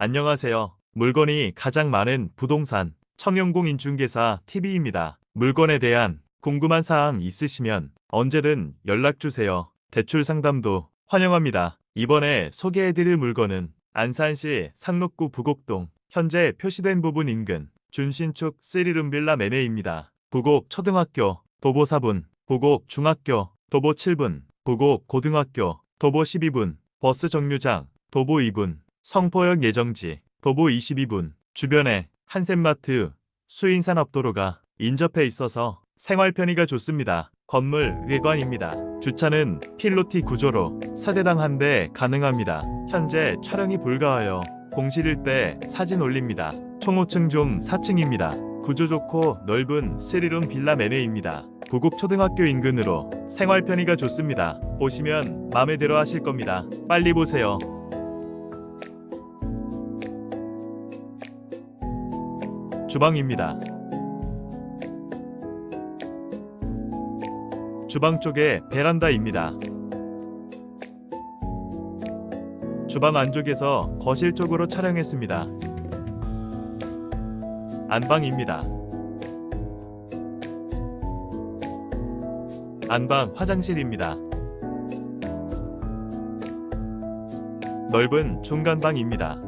안녕하세요. 물건이 가장 많은 부동산 청영공 인중개사 TV입니다. 물건에 대한 궁금한 사항 있으시면 언제든 연락 주세요. 대출 상담도 환영합니다. 이번에 소개해드릴 물건은 안산시 상록구 부곡동 현재 표시된 부분 인근 준신축 3룸 빌라 매매입니다. 부곡 초등학교, 도보 4분, 부곡 중학교, 도보 7분, 부곡 고등학교, 도보 12분, 버스 정류장, 도보 2분, 성포역 예정지, 도보 22분, 주변에 한샘마트, 수인산업도로가 인접해 있어서 생활 편의가 좋습니다. 건물 외관입니다. 주차는 필로티 구조로 4대당 한 대 가능합니다. 현재 촬영이 불가하여 공실일 때 사진 올립니다. 총 5층 좀 4층입니다. 구조 좋고 넓은 3룸 빌라 매매입니다. 부곡 초등학교 인근으로 생활 편의가 좋습니다. 보시면 마음에 들어 하실 겁니다. 빨리 보세요. 주방입니다. 주방 쪽에 베란다입니다. 주방 안쪽에서 거실 쪽으로 촬영했습니다. 안방입니다. 안방 화장실입니다. 넓은 중간방입니다.